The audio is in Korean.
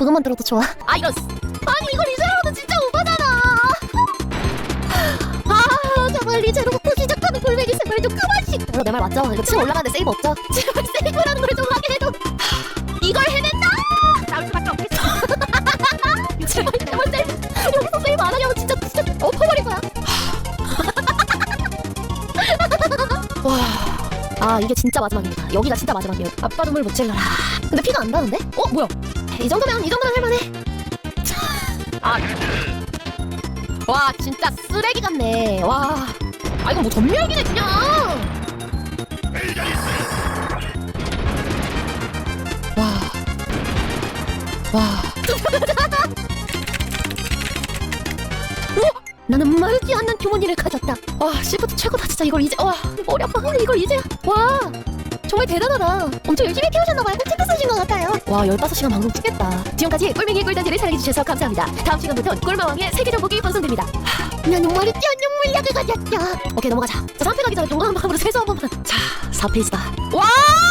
그것만 들어도 좋아 아 이런 스- 아니 이걸 리제로도 진짜 오바잖아 아 정말 리제로부터 시작하는 골뱅이 생활 좀 그만 시 물론 내말 맞죠? 이거 치고 올라가는데 세이브 없죠? 제발 세이브라는 걸 좀 하게 해도 이걸 해낸다! 나올 수밖에 없겠어 제발 제발 세이브 여기서 세이브 안 하냐고 진짜 진짜 엎어버릴 거야 와. 아 이게 진짜 마지막이다. 여기가 진짜 마지막이에요. 아빠 눈물 못 찔러라. 근데 피가 안 나는데? 어 뭐야? 이 정도면 이 정도면 할만해. 아. 와 진짜 쓰레기 같네. 와. 아 이거 뭐 전멸기네 그냥. 와. 와. 어? 나는 말지 않는 주머니를 가졌다. 와, 시프트 최고다. 진짜 이걸 이제, 와, 머리 아파. 이걸 이제, 와. 정말 대단하다. 엄청 열심히 키우셨나봐요. 꿀팁 쓰신 것 같아요. 와, 15시간 방송 찍겠다. 지금까지 꿀맹이 꿀단지를 사랑해주셔서 감사합니다. 다음 시간부터는 꿀마왕의 세계 정복이 방송됩니다. 하, 나는 말지 않는 물약을 가졌다. 오케이, 넘어가자. 자, 3패 가기 전에 용감한 마음으로 세수 한 번만. 자, 4페이지다. 와!